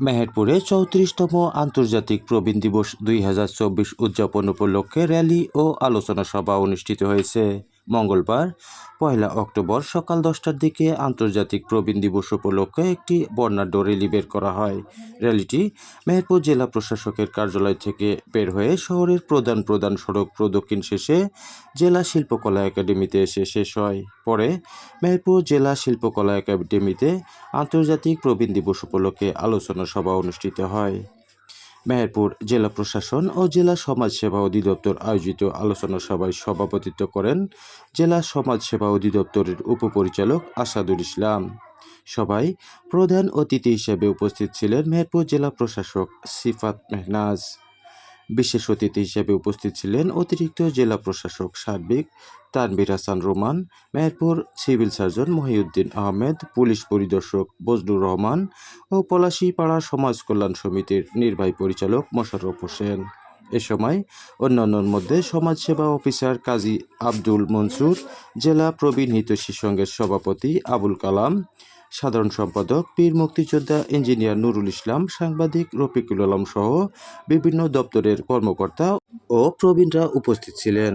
মেহেরপুরে চৌত্রিশতম আন্তর্জাতিক প্রবীণ দিবস দুই হাজার চব্বিশ উদযাপন উপলক্ষে র্যালি ও আলোচনা সভা অনুষ্ঠিত হয়েছে। মঙ্গলবার, পয়লা অক্টোবর সকাল দশটার দিকে আন্তর্জাতিক প্রবীণ দিবস উপলক্ষে একটি বর্ণাঢ্য র্যালি বের করা হয়। র্যালিটি মেহেরপুর জেলা প্রশাসকের কার্যালয় থেকে বের হয়ে শহরের প্রধান প্রধান সড়ক প্রদক্ষিণ শেষে জেলা শিল্পকলা একাডেমিতে এসে শেষ হয়। পরে মেহেরপুর জেলা শিল্পকলা একাডেমিতে আন্তর্জাতিক প্রবীণ দিবস উপলক্ষে আলোচনা সভা অনুষ্ঠিত হয়। মেহেরপুর জেলা প্রশাসন ও জেলা সমাজসেবা অধিদপ্তর আয়োজিত আলোচনা সভায় সভাপতিত্ব করেন জেলা সমাজসেবা অধিদপ্তরের উপপরিচালক আসাদুল ইসলাম। সবাই প্রধান অতিথি হিসেবে উপস্থিত ছিলেন মেহেরপুর জেলা প্রশাসক সিফাত মেহনাজ। বিশেষ অতিথি হিসেবে উপস্থিত ছিলেন অতিরিক্ত জেলা প্রশাসক সার্বিক Tanvir Hasan Roman, Meherpur civil surgeon Mohiuddin Ahmed, police পরিদর্শক বজলুর রহমান ও পলাশীপাড়া সমাজ কল্যাণ সমিতির নির্বাহী পরিচালক মোশাররফ হোসেন। এ সময় অন্যান্যর মধ্যে সমাজসেবা অফিসার কাজী আব্দুল মনসুর, জেলা প্রবীণ হিতৈষী সংঘের সভাপতি আবুল কালাম সাধারণ সম্পাদক, পীর, মুক্তিযোদ্ধা, ইঞ্জিনিয়ার নুরুল ইসলাম, সাংবাদিক রফিকুল আলম সহ বিভিন্ন দপ্তরের কর্মকর্তা ও প্রবীণরা উপস্থিত ছিলেন।